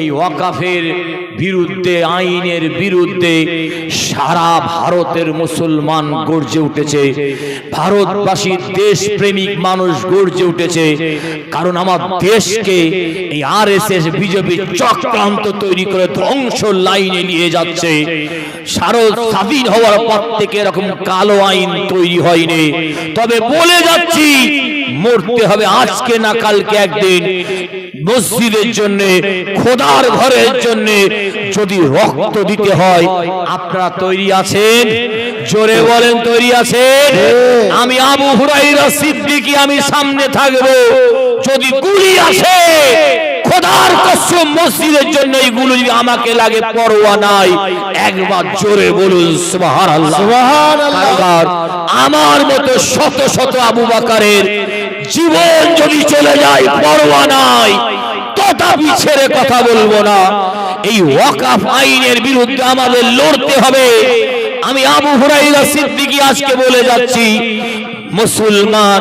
এই ওয়াকাফের বিরুদ্ধে, আইনের বিরুদ্ধে সারা ভারতের মুসলমান গর্জে উঠেছে। ভারতবাসী দেশপ্রেমিক মানুষ গর্জে উঠেছে। কারণ আমার দেশকে এই আর এস এস বিজেপি চক্রান্ত তৈরি করে ধ্বংস লাইনে নিয়ে যাচ্ছে। সারো স্বাধীন হওয়ার পর থেকে এরকম কালো আইন তৈরি হয়নি। তবে বলে যাচ্ছি, মরতে হবে আজকে না কালকে একদিন। মসজিদের জন্য খোদার ঘরের জন্য যদি রক্ত দিতে হয় আপনারা তৈরি আছেন? জোরে বলেন তৈরি আছেন? আমি আবু হুরাইরা সিদ্দিকি আমি সামনে থাকব। যদি গুলি আসে খোদার কসম মসজিদের জন্য এইগুলো যদি আমাকে লাগে পরোয়া নাই। একবার জোরে বলুন সুবহানাল্লাহ। আমার মতো শত শত আবু বাকারের জীবন যদি চলে যায় পরোয়া নাই। তথাপি ছেড়ে কথা বলব না। এই ওয়াকাফ আইনের বিরুদ্ধে আমাদের লড়তে হবে। আমি আবু হুরাইরা সিদ্দিকী আজকে বলে যাচ্ছি, মুসলমান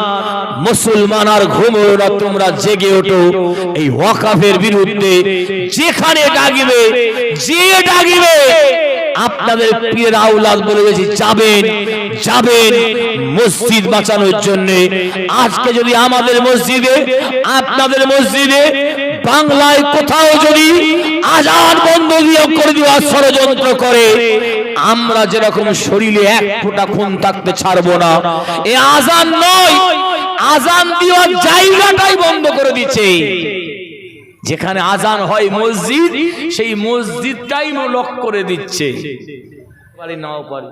মুসলমান আর ঘুমো না, তোমরা জেগে ওঠো। এই ওয়াকাফের বিরুদ্ধে যেখানে ডাকিবে, যে ডাকিবে, আপনাদের প্রিয় আউলাদ বলে গেছি, যাবেন যাবেন মসজিদ বাঁচানোর জন্য। আজকে যদি আমাদের মসজিদে, আপনাদের মসজিদে বাংলায় কোথাও যদি আজান বন্ধ দিয়ে করে দেওয়ার ষড়যন্ত্র করে, আমরা যেরকম শরীরে এক ফোঁটা খুন থাকতে ছাড়বো না। এ আজান নয় আজান দেওয়ার জায়গাটাই বন্ধ করে দিচ্ছে। যেখানে আজান হয় মসজিদ, সেই মসজিদটাই লক করে দিচ্ছে। পারি নাও পারি।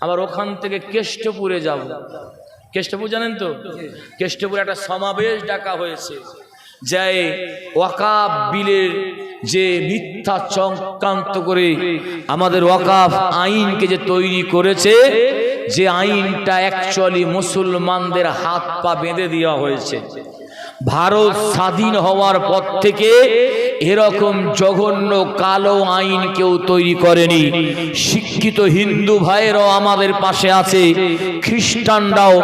আবার ওখান থেকে কেষ্টপুরে যাব। কেষ্টপুর জানেন তো? কেষ্টপুরে একটা সমাবেশ ডাকা হয়েছে। যে ওয়াকাফ বিলের যে মিথ্যা চক্রান্ত করে আমাদের ওয়াকাফ আইনকে যে তৈরি করেছে, যে আইনটা অ্যাকচুয়ালি মুসলমানদের হাত পা বেঁধে দেওয়া হয়েছে। ভারত স্বাধীন হওয়ার পর থেকে এরকম জঘন্য কালো আইন কেউ তৈরি করেনি। শিক্ষিত হিন্দু ভাইয়েরাও আমাদের পাশে আছে, খ্রিস্টানরাও,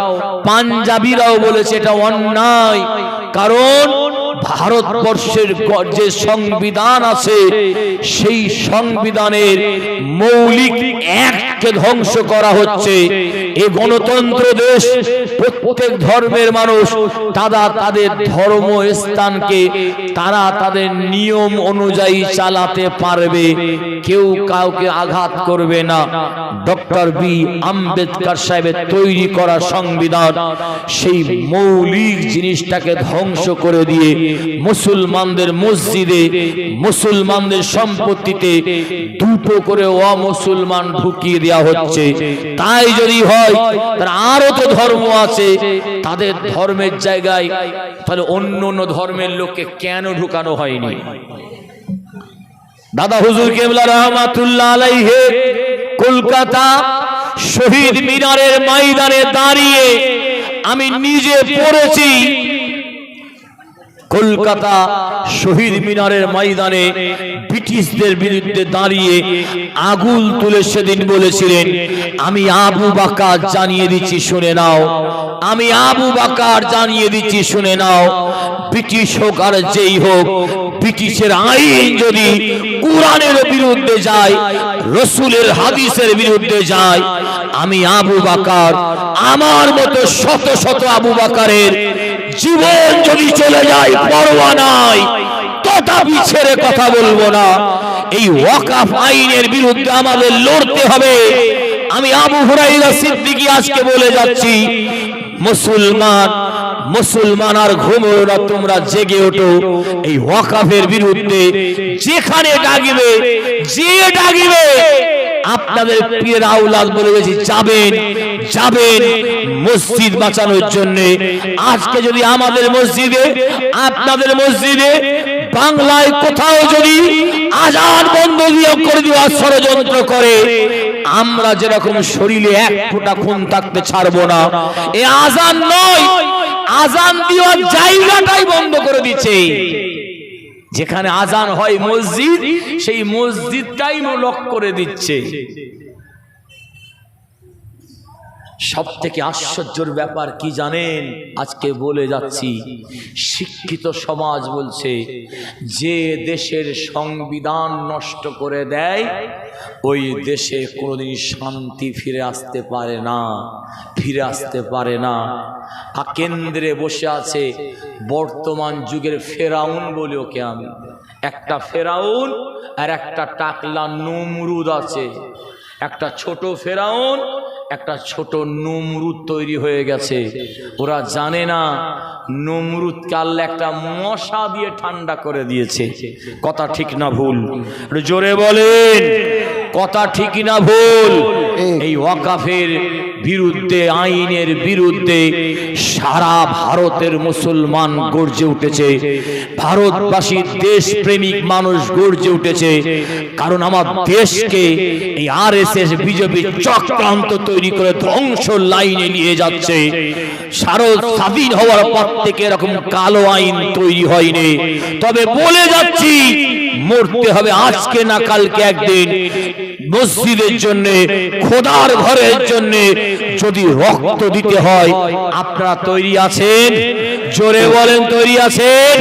পাঞ্জাবিরাও বলেছে এটা অন্যায়। কারণ ভারতবর্ষের যে সংবিধান আছে সেই সংবিধানের মৌলিক এককে ধ্বংস করা হচ্ছে। এ গণতন্ত্র দেশ, প্রত্যেক ধর্মের মানুষ, তারা তাদের ধর্ম স্থানকে, তারা তাদের নিয়ম অনুযায়ী চালাতে পারবে। কেউ কাউকে আঘাত করবে না। ডক্টর বি আম্বেদকর সাহেবের তৈরি করা সংবিধান, সেই মৌলিক জিনিসটাকে ধ্বংস করে দিয়ে মুসলমানদের মসজিদে, মুসলমানদের সম্পত্তিতে দুটো করে অমুসলমান ঢুকিয়ে দেওয়া হচ্ছে। তাই যদি হয় তার আরও তো ধর্ম আছে। তাদের ধর্মের জায়গায় তাহলে অন্য অন্য ধর্মের লোককে কেন ঢুকানো হয়নি? দাদা হুজুর কেবলা রহমাতুল্লাহ আলাইহে কলকাতা শহীদ মিনারের ময়দানে দাঁড়িয়ে আমি নিজে পড়েছি কলকাতা শহীদ মিনারের ময়দানে ব্রিটিশদের বিরুদ্ধে দাঁড়িয়ে আগুল তুলে সেদিন বলেছিলেন, আমি আবু বাকার জানিয়ে দিচ্ছি, শুনে নাও। আমি আবু বাকার জানিয়ে দিচ্ছি, শুনে নাও। ব্রিটিশ হোক আর যেই হোক, ব্রিটিশের আইন যদি কোরআনের বিরুদ্ধে যায়, রসুলের হাদিসের বিরুদ্ধে যায়, আমি আবু বাকার, আমার মতো শত শত আবু বাকারের জীবন যদি চলে যায়, পরোয়া নাই। তথাপি ছেড়ে কথা বলব না। এই ওয়াকাফ আইনের বিরুদ্ধে আমাদের লড়তে হবে। আমি আবু হুরাইরা সিদ্দিকী আজকে বলে যাচ্ছি, মুসলমান মুসলমান আর ঘুমো না, তোমরা জেগে ওঠো। এই ওয়াকাফের বিরুদ্ধে যেখানে ডাকিবে, যে ডাকিবে আপনাদের প্রিয় আউলাদ বলে গেছি যাবেন যাবেন মসজিদ বাঁচানোর জন্য। আজকে যদি আমাদের মসজিদে আপনাদের মসজিদে বাংলায় কোথাও যদি আজান বন্ধ দিয়ে করে দেওয়ার ষড়যন্ত্র করে আমরা যেরকম শরীরে এক ফোঁটা খুন থাকতে ছাড়বো না এ আজান নয়। আজান দেওয়ার জায়গাটাই বন্ধ করে দিচ্ছে। যেখানে আজান হয় মসজিদ সেই মসজিদটাই লক করে দিচ্ছে। সব থেকে আশ্চর্যের ব্যাপার কি জানেন? আজকে বলে যাচ্ছি, শিক্ষিত সমাজ বলছে, যে দেশের সংবিধান নষ্ট করে দেয়, ওই দেশে কোনোদিন শান্তি ফিরে আসতে পারে না, ফিরে আসতে পারে না। আর কেন্দ্রে বসে আছে বর্তমান যুগের ফেরাউন বলে ওকে আমি। একটা ফেরাউন আর একটা টাকলা নমরুদ আছে। একটা ছোট ফেরাউন একটা ছোট নমরুদ তৈরি হয়ে গেছে। ওরা জানে না নমরুদ কাল একটা মশা দিয়ে ঠান্ডা করে দিয়েছে। কথা ঠিক না ভুল। জোরে বলেন। কথা ঠিক না ভুল। এই ওয়াকাফের বিরুদ্ধে, আইনের বিরুদ্ধে সারা ভারতের মুসলমান গর্জে উঠেছে। ভারতবাসী দেশপ্রেমিক মানুষ গর্জে উঠেছে। কারণ আমার দেশকে এই আর এস এস বিজেপি চক্রান্ত তৈরি করে ধ্বংস লাইনে নিয়ে যাচ্ছে। ভারত স্বাধীন হওয়ার পর থেকে এরকম কালো আইন তৈরি হয়নি। তবে বলে যাচ্ছি মরতে হবে আজকে না কালকে একদিন। মসজিদের জন্য খোদার ঘরের জন্য যদি রক্ত দিতে হয় আপনারা তৈরি আছেন? জোরে বলেন তৈরি আছেন?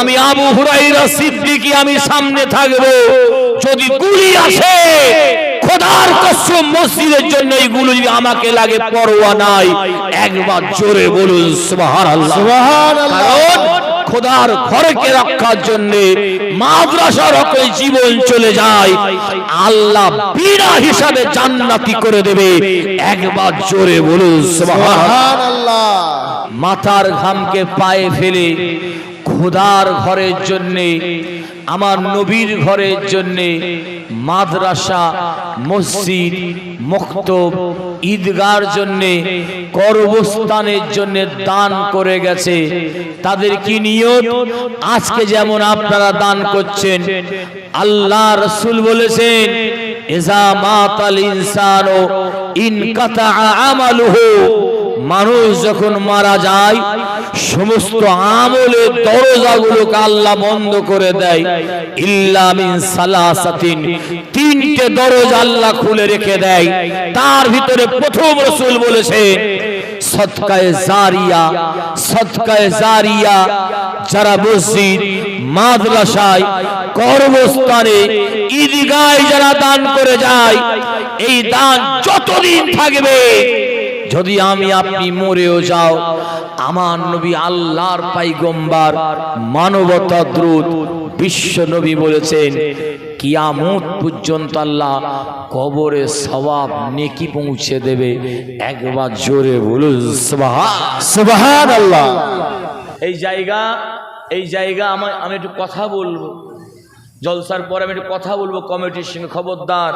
আমি আবু হুরাইরা সিদ্দিকি আমি সামনে থাকব। যদি গুলি আসে খোদার কসম মসজিদের জন্য এইগুলো যদি আমাকে লাগে পরোয়া নাই। একবার জোরে বলুন সুবহানাল্লাহ। কারণ খোদার ঘরকে রক্ষার জন্য মাদ্রাসা হকে জীবন চলে যায়। আল্লাহ পীড়া হিসাবে জান্নাতি করে দেবে। একবার জোরে বলুন, সুবহানাল্লাহ। মাথার ঘামকে পায়ে ফেলে খোদার ঘরের জন্যে আমার নবীর ঘরের জন্যে মাদ্রাসা মসজিদ মক্তব ঈদগার জন্যে কর্মস্থানের জন্য দান করে গেছে। তাদের কি নিয়ত? আজকে যেমন আপনারা দান করছেন আল্লাহ রসুল বলেছেন এজা মাতাল ইনসানো ইন কাতা আমালুহু। মানুষ যখন মারা যায়, সমস্ত আমলের দরজাগুলোকে আল্লাহ বন্ধ করে দেয়। ইল্লা মিন সালাসাতিন, তিনটে দরজা আল্লাহ খুলে রেখে দেয়। তার ভিতরে প্রথম রসুল বলেছে, সদকায়ে জারিয়া সদকায়ে জারিয়া, যারা মসজিদ, মাদ্রাসায়, কর্মস্থানে ঈদগায় যারা দান করে যায়, এই দান যতদিন থাকবে যদি আমি আপনি মরেও যাও, আমার নবী আল্লাহর পাইগম্বার মানবতা দ্রুত বিশ্ব নবী বলেছেন, কিয়ামত পর্যন্ত আল্লাহ কবরে সবাব নেকি পৌঁছে দেবে। একবার জোরে বলুন আল্লাহ এই জায়গা এই জায়গা আমার, আমি একটু কথা বলব। জলসার পরে আমি একটু কথা বলব কমিটির সঙ্গে, খবরদার।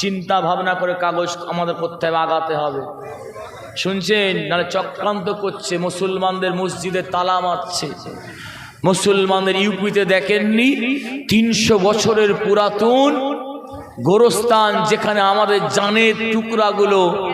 চিন্তা ভাবনা করে কাগজ আমাদের করতে হবে, আগাতে হবে। শুনছেন? নাহলে চক্রান্ত করছে। মুসলমানদের মসজিদে তালা মারছে। মুসলমানদের ইউপিতে দেখেননি? তিনশো বছরের পুরাতন গোরস্থান যেখানে আমাদের জানের টুকরাগুলো